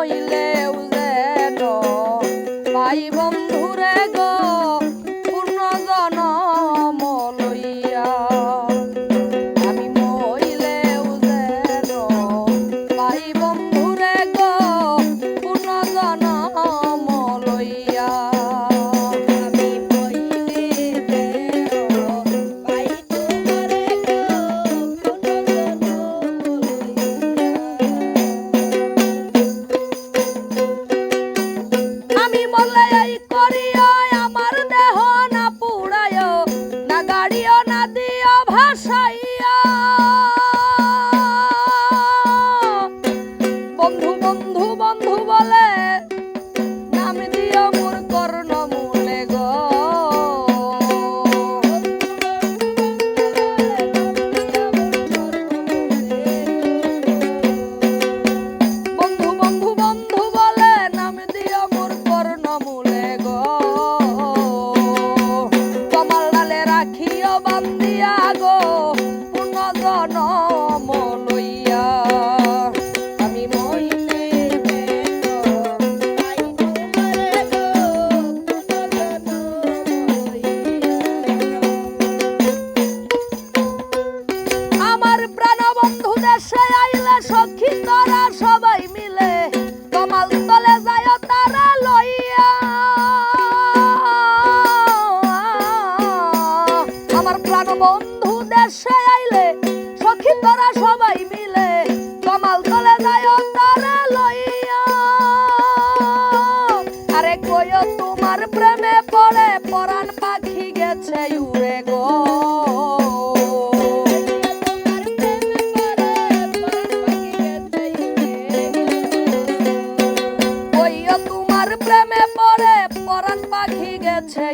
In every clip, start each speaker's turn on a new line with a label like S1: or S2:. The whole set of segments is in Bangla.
S1: নইলে যে ভাই বন্ধু দেশে আইলে সখী তারা সবাই মিলে। কমাল তলে যায় তারা লইয়া। আমার প্রাণ বন্ধু দেশে আইলে সখী তারা সবাই মিলে। কমাল তলে যায় তারা লইয়া। আরে কইও তোমার প্রেমে পড়ে, পরাণ পাখি গেছে উড়ে পরাণ পাখি গেছে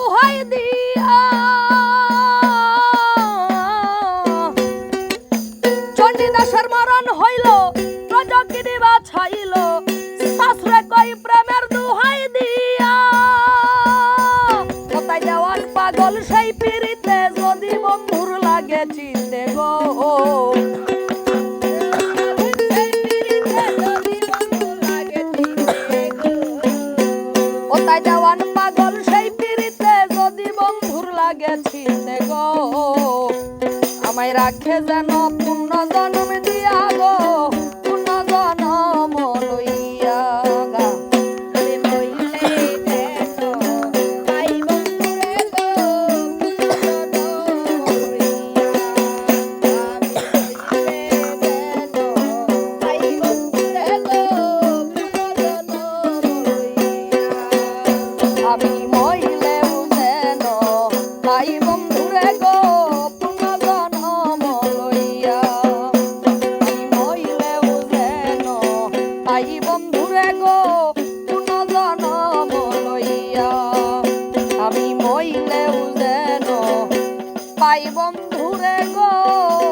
S1: দুহাই দিয়া। চণ্ডীদাসের মরণ হইল রজকিনী বাছাইল। শাশুড়ে কই প্রেমের দুহাই দিয়া। কোথায় দেওয়ান পাগল সেই পিড়িতে, যদি বন্ধুর লাগে চিনতে গো। তাই দেওয়ান আমায় রাখে যেন পূর্ণ জন্ম পাই বন্ধুরে গো।